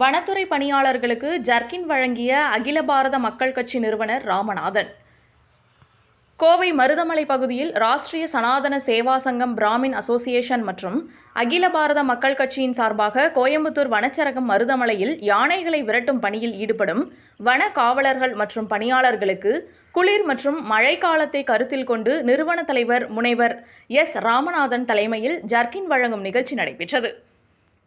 வனத்துறை பணியாளர்களுக்கு ஜர்கின் வழங்கிய அகில பாரத மக்கள் கட்சி நிறுவனர் ராமநாதன். கோவை மருதமலை பகுதியில் ராஷ்டிரிய சனாதன சேவா சங்கம் பிராமின் அசோசியேஷன் மற்றும் அகில பாரத மக்கள் கட்சியின் சார்பாக கோயம்புத்தூர் வனச்சரகம் மருதமலையில் யானைகளை விரட்டும் பணியில் ஈடுபடும் வன காவலர்கள் மற்றும் பணியாளர்களுக்கு குளிர் மற்றும் மழைக்காலத்தை கருத்தில் கொண்டு நிறுவன தலைவர் முனைவர் எஸ் ராமநாதன் தலைமையில் ஜர்கின் வழங்கும் நிகழ்ச்சி நடைபெற்றது.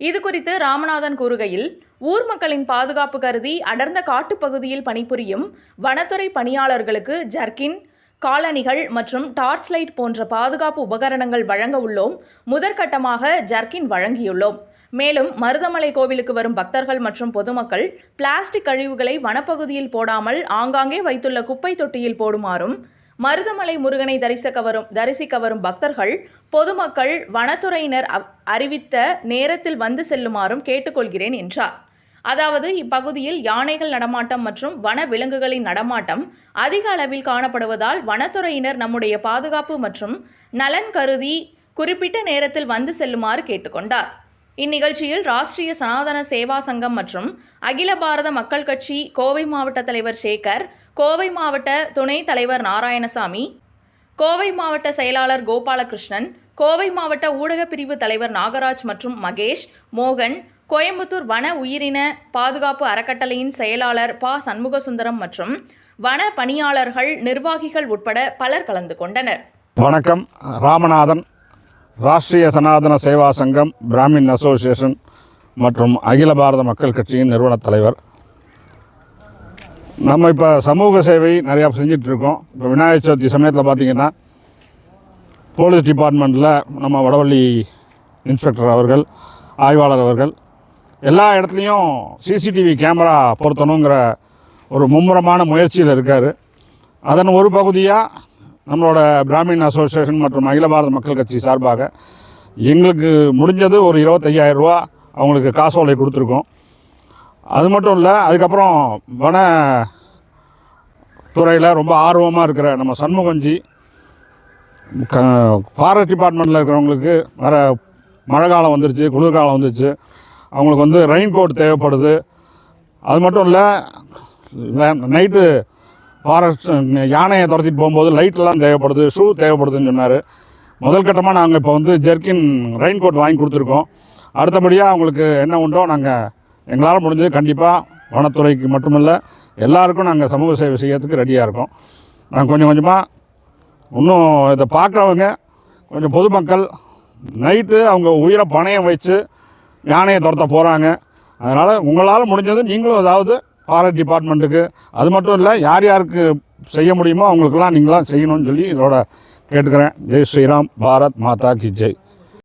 இது குறித்து ராமநாதன் கூறுகையில் ஊர் மக்களின் பாதுகாப்பு கருதி அடர்ந்த காட்டுப்பகுதியில் பணிபுரியும் வனத்துறை பணியாளர்களுக்கு ஜர்கின் காலணிகள் மற்றும் டார்ச் லைட் போன்ற பாதுகாப்பு உபகரணங்கள் வழங்க உள்ளோம். முதற்கட்டமாக ஜர்கின் வழங்கியுள்ளோம். மேலும் மருதமலை கோவிலுக்கு வரும் பக்தர்கள் மற்றும் பொதுமக்கள் பிளாஸ்டிக் கழிவுகளை வனப்பகுதியில் போடாமல் ஆங்காங்கே வைத்துள்ள குப்பை தொட்டியில் போடுமாறும் மருதமலை முருகனை தரிசிக்க வரும் தரிசிக்க வரும் பக்தர்கள் பொதுமக்கள் வனத்துறையினர் அறிவித்த நேரத்தில் வந்து செல்லுமாறும் கேட்டுக்கொள்கிறேன் என்றார். அதாவது இப்பகுதியில் யானைகள் நடமாட்டம் மற்றும் வன விலங்குகளின் நடமாட்டம் அதிக அளவில் காணப்படுவதால் வனத்துறையினர் நம்முடைய பாதுகாப்பு மற்றும் நலன் கருதி குறிப்பிட்ட நேரத்தில் வந்து செல்லுமாறு கேட்டுக்கொண்டார். இந்நிகழ்ச்சியில் ராஷ்டிரிய சனாதன சேவா சங்கம் மற்றும் அகில பாரத மக்கள் கட்சி கோவை மாவட்ட தலைவர் சேகர் கோவை மாவட்ட துணைத் தலைவர் நாராயணசாமி கோவை மாவட்ட செயலாளர் கோபாலகிருஷ்ணன் கோவை மாவட்ட ஊடகப் பிரிவு தலைவர் நாகராஜ் மற்றும் மகேஷ் மோகன் கோயம்புத்தூர் வன உயிரின பாதுகாப்பு அறக்கட்டளையின் செயலாளர் ப. சண்முகசுந்தரம் மற்றும் வன பணியாளர்கள் நிர்வாகிகள் உட்பட பலர் கலந்து கொண்டனர். வணக்கம். ராமநாதன் ராஷ்டிரிய சனாதன சேவா சங்கம் பிராமின் அசோசியேஷன் மற்றும் அகில பாரத மக்கள் கட்சியின் நிறுவனத் தலைவர். நம்ம இப்போ சமூக சேவை நிறையா செஞ்சுட்டு இருக்கோம். இப்போ விநாயகர் சதுர்த்தி சமயத்தில் பார்த்தீங்கன்னா போலீஸ் டிபார்ட்மெண்ட்டில் நம்ம வடவள்ளி இன்ஸ்பெக்டர் அவர்கள் ஆய்வாளர் அவர்கள் எல்லா இடத்துலையும் சிசிடிவி கேமரா பொருத்தணுங்கிற ஒரு மும்முரமான முயற்சியில் இருக்கார். அதன் ஒரு பகுதியாக நம்மளோட பிராமின் அசோசியேஷன் மற்றும் அகில பாரத மக்கள் கட்சி சார்பாக எங்களுக்கு முடிஞ்சது ஒரு இருபத்தையாயிரம் ரூபா அவங்களுக்கு காசோலை கொடுத்துருக்கோம். அது மட்டும் இல்லை அதுக்கப்புறம் வன துறையில் ரொம்ப ஆர்வமாக இருக்கிற நம்ம சண்முகஞ்சி க ஃபாரஸ்ட் டிபார்ட்மெண்ட்டில் இருக்கிறவங்களுக்கு வர மழை காலம் வந்துருச்சு குளிர்காலம் வந்துருச்சு. அவங்களுக்கு வந்து ரெயின் கோட் தேவைப்படுது. அது மட்டும் இல்லை நைட்டு ஃபாரஸ்ட் யானையை துரத்திட்டு போகும்போது லைட்லாம் தேவைப்படுது ஷூ தேவைப்படுதுன்னு சொன்னார். முதல் கட்டமாக நாங்கள் இப்போ வந்து ஜெர்கின் ரெயின் கோட் வாங்கி கொடுத்துருக்கோம். அடுத்தபடியாக அவங்களுக்கு என்ன உண்டோ நாங்கள் எங்களால் முடிஞ்சது கண்டிப்பாக வனத்துறைக்கு மட்டுமில்லை எல்லாருக்கும் நாங்கள் சமூக சேவை செய்யறதுக்கு ரெடியாக இருக்கோம். நாங்கள் கொஞ்சம் கொஞ்சமாக இன்னும் இதை பார்க்குறவங்க கொஞ்சம் பொதுமக்கள் நைட்டு அவங்க உயிரை பணையம் வச்சு யானையை துரத்த போகிறாங்க அதனால் உங்களால் முடிஞ்சது நீங்களும் ஏதாவது ஃபாரஸ்ட் டிபார்ட்மெண்ட்டுக்கு அது மட்டும் இல்லை யார் யாருக்கு செய்ய முடியுமோ அவங்களுக்கெல்லாம் நீங்களாம் செய்யணும்னு சொல்லி இதோட கேட்டுக்கிறேன். ஜெய் ஸ்ரீராம் பாரத் மாதா கி ஜெய்.